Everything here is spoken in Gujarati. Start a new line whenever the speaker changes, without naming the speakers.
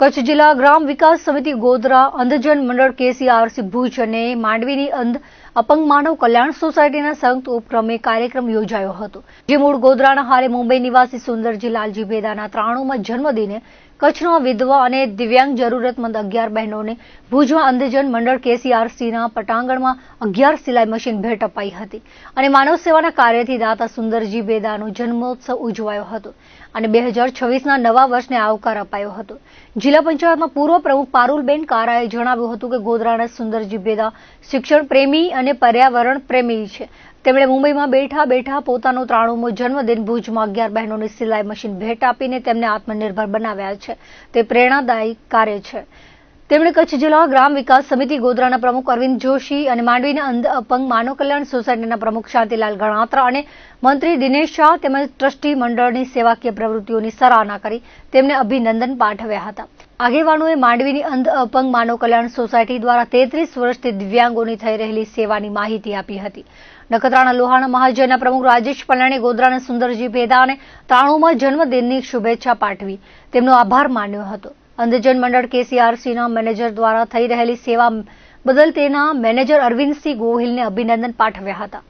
કચ્છ જિલ્લા ગ્રામ વિકાસ સમિતિ ગોધરા અંધજન મંડળ કેસીઆરસી ભુજ અને માંડવીની અંધ અપંગ માનવ કલ્યાણ સોસાયટીના સંયુક્ત ઉપક્રમે કાર્યક્રમ યોજાયો હતો. જે મૂળ ગોધરાના હારે મુંબઈ નિવાસી સુંદરજી લાલજી ભેદાના ત્રાણુમાં જન્મદિને કચ્છના વિધવા અને દિવ્યાંગ જરૂરતમંદ અગિયાર બહેનોને ભુજમાં અંધજન મંડળ કેસીઆરસીના પટાંગણમાં અગિયાર સિલાઈ મશીન ભેટ અપાઈ હતી અને માનવ સેવાના કાર્યથી દાતા સુંદરજી બેદાનો જન્મોત્સવ ઉજવાયો હતો અને બે હજાર છવ્વીસના નવા વર્ષને આવકાર અપાયો હતો. જિલ્લા પંચાયતમાં પૂર્વ પ્રમુખ પારુલબેન કારાએ જણાવ્યું હતું કે ગોધરાના સુંદરજી બેદા શિક્ષણ પ્રેમી અને પર્યાવરણ પ્રેમી છે. તેમણે મુંબઈમાં બેઠા બેઠા પોતાનો ત્રાણુમો જન્મદિન ભુજમાં અગિયાર બહેનોને સિલાઈ મશીન ભેટ આપીને તેમને આત્મનિર્ભર બનાવ્યા છે. તે પ્રેરણાદાયી કાર્ય છે. તેમણે કચ્છ જિલ્લા ગ્રામ વિકાસ સમિતિ ગોધરાના પ્રમુખ અરવિંદ જોશી અને માંડવીના અંધ અપંગ માનવ કલ્યાણ સોસાયટીના પ્રમુખ શાંતિલાલ ગણાત્રા અને મંત્રી દિનેશ શાહ તેમજ ટ્રસ્ટી મંડળની સેવાકીય પ્રવૃત્તિઓની સરાહના કરી તેમને અભિનંદન પાઠવ્યા હતા. આગેવાનોએ માંડવીની અંધ અપંગ માનવ કલ્યાણ સોસાયટી દ્વારા તેત્રીસ વર્ષથી દિવ્યાંગોની થઈ રહેલી સેવાની માહિતી આપી હતી. નખત્રાણા લોહાણા મહાજનના પ્રમુખ રાજેશ પલાણે ગોધરાના સુંદરજી ભેદા અને ત્રાણુમાં જન્મદિનની શુભેચ્છા પાઠવી. તેમનો આભાર માન્યો હતો. અંધજન મંડળ કેસીઆરસીના મેનેજર દ્વારા થઈ રહેલી સેવા બદલ તેના મેનેજર અરવિંદસિંહ ગોહિલને અભિનંદન પાઠવ્યા હતા.